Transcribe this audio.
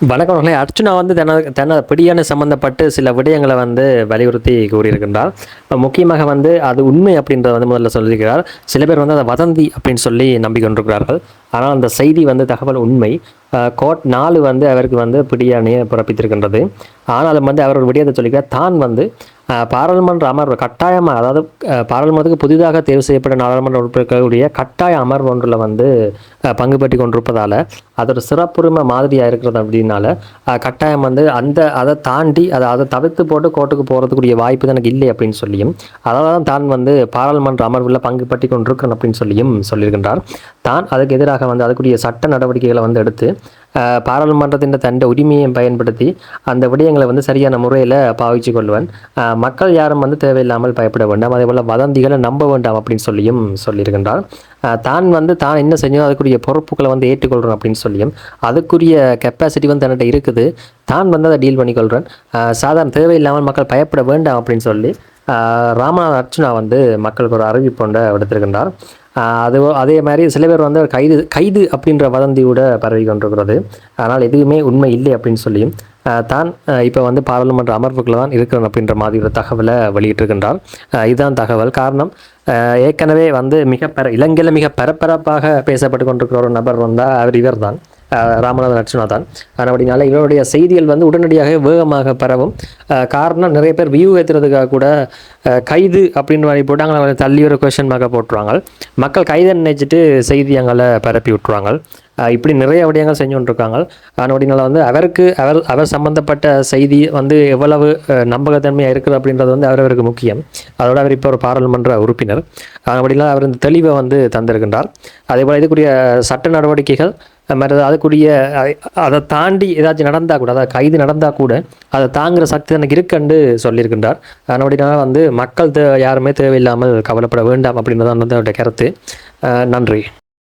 வணக்கம் அர்ச்சுனா வந்து தன தன பிடியான சம்பந்தப்பட்டு சில விடயங்களை வந்து வலியுறுத்தி கூறியிருக்கின்றார். இப்போ முக்கியமாக வந்து அது உண்மை அப்படின்றத வந்து முதல்ல சொல்லியிருக்கிறார். சில பேர் வந்து அதை வதந்தி அப்படின்னு சொல்லி நம்பிக்கொண்டிருக்கிறார்கள். ஆனால் அந்த செய்தி வந்து தகவல் உண்மை. கோட் நாலு வந்து அவருக்கு வந்து பிடியானையை பிறப்பித்திருக்கின்றது. ஆனாலும் வந்து அவர் ஒரு விடயத்தை சொல்லிக்கிறார் தான் வந்து பாராளுமன்ற அமர்வு கட்டாயமாக அதாவது பாராளுமன்றத்துக்கு புதிதாக தேர்வு செய்யப்பட்ட நாடாளுமன்ற உறுப்பினர்களுடைய கட்டாய அமர்வு ஒன்றில் வந்து பங்கு பெற்று கொண்டிருப்பதால் அது ஒரு சிறப்புரிமை மாதிரியாக இருக்கிறது அப்படின்னால கட்டாயம் வந்து அந்த அதை தாண்டி அதை அதை தவிர்த்து போட்டு கோர்ட்டுக்கு போகிறதுக்குரிய வாய்ப்பு எனக்கு இல்லை அப்படின்னு சொல்லியும் அதனால தான் தான் வந்து பாராளுமன்ற அமர்வில் பங்கு பற்றி கொண்டிருக்கிறேன் அப்படின்னு சொல்லியும் சொல்லியிருக்கின்றார். தான் அதுக்கு எதிராக வந்து அதுக்குரிய சட்ட நடவடிக்கைகளை வந்து எடுத்து பாராளுமன்றத்தின் தண்ட உரிமையை பயன்படுத்தி அந்த விடயங்களை வந்து சரியான முறையில் பாவிச்சு கொள்வேன் மக்கள் யாரும் வந்து தேவையில்லாமல் பயப்பட வேண்டாம். அதே போல் வதந்திகளை நம்ப வேண்டாம் அப்படின்னு சொல்லியும் சொல்லியிருக்கின்றார். தான் வந்து தான் என்ன செஞ்சோம் அதுக்குரிய பொறுப்புகளை வந்து ஏற்றுக்கொள்கிறோம் அப்படின்னு சொல்லியும் அதுக்குரிய கெப்பாசிட்டி வந்து தன்னிட்ட இருக்குது. தான் வந்து அதை டீல் பண்ணிக்கொள்கிறேன் சாதாரண தேவையில்லாமல் மக்கள் பயப்பட வேண்டாம் அப்படின்னு சொல்லி அஹ், ராமநாத அர்ச்சுனா வந்து மக்களுக்கு ஒரு அறிவிப்பு ஒன்றை விடுத்திருக்கின்றார். அது அதே மாதிரி சில பேர் வந்து கைது கைது அப்படின்ற வதந்தியோட பரவி கொண்டிருக்கிறது. அதனால் எதுவுமே உண்மை இல்லை அப்படின்னு சொல்லியும் தான் இப்போ வந்து பாராளுமன்ற அமர்வுக்குள்ள தான் இருக்கிறோம் அப்படின்ற மாதிரி ஒரு தகவலை வெளியிட்டிருக்கின்றார். இதுதான் தகவல். காரணம் ஏற்கனவே வந்து மிக பெற இலங்கையில் மிக பரபரப்பாக பேசப்பட்டு கொண்டிருக்கிற ஒரு நபர் வந்தால் அவர் இவர் தான் ராமநாதன் அர்ச்சுனா தான் அப்படினால இவருடைய செய்திகள் வந்து உடனடியாக வேகமாக பரவும். காரணம் நிறைய பேர் வியூ ஏற்றுறதுக்காக கூட கைது அப்படின்னு மாதிரி போட்டு அவங்களை தள்ளி ஒரு கொஷன் மார்க்கை போட்டுருவாங்க. மக்கள் கைதை நினைச்சிட்டு செய்தி அங்களை பரப்பி விட்டுருவாங்க. இப்படி நிறைய விடயங்கள் செஞ்சு கொண்டிருக்காங்க ஆனால் வந்து அவருக்கு அவர் அவர் சம்மந்தப்பட்ட செய்தி வந்து எவ்வளவு நம்பகத்தன்மையாக இருக்குது அப்படின்றது வந்து அவர் அவருக்கு முக்கியம். அதோட அவர் இப்போ ஒரு பாராளுமன்ற உறுப்பினர். ஆனால் அப்படின்னா அவர் இந்த தெளிவை வந்து தந்திருக்கின்றார். அதே போல் இதுக்குரிய சட்ட நடவடிக்கைகள் மற்றது அதுக்குரிய அதை தாண்டி ஏதாச்சும் நடந்தால் கூட அதாவது கைது நடந்தால் கூட அதை தாங்குகிற சக்தி எனக்கு இருக்குன்னு சொல்லியிருக்கின்றார். ஆனால் அப்படின்னா வந்து மக்கள் தே யாருமே தேவையில்லாமல் கவலைப்பட வேண்டாம் அப்படின்றது வந்து அவருடைய கருத்து. நன்றி.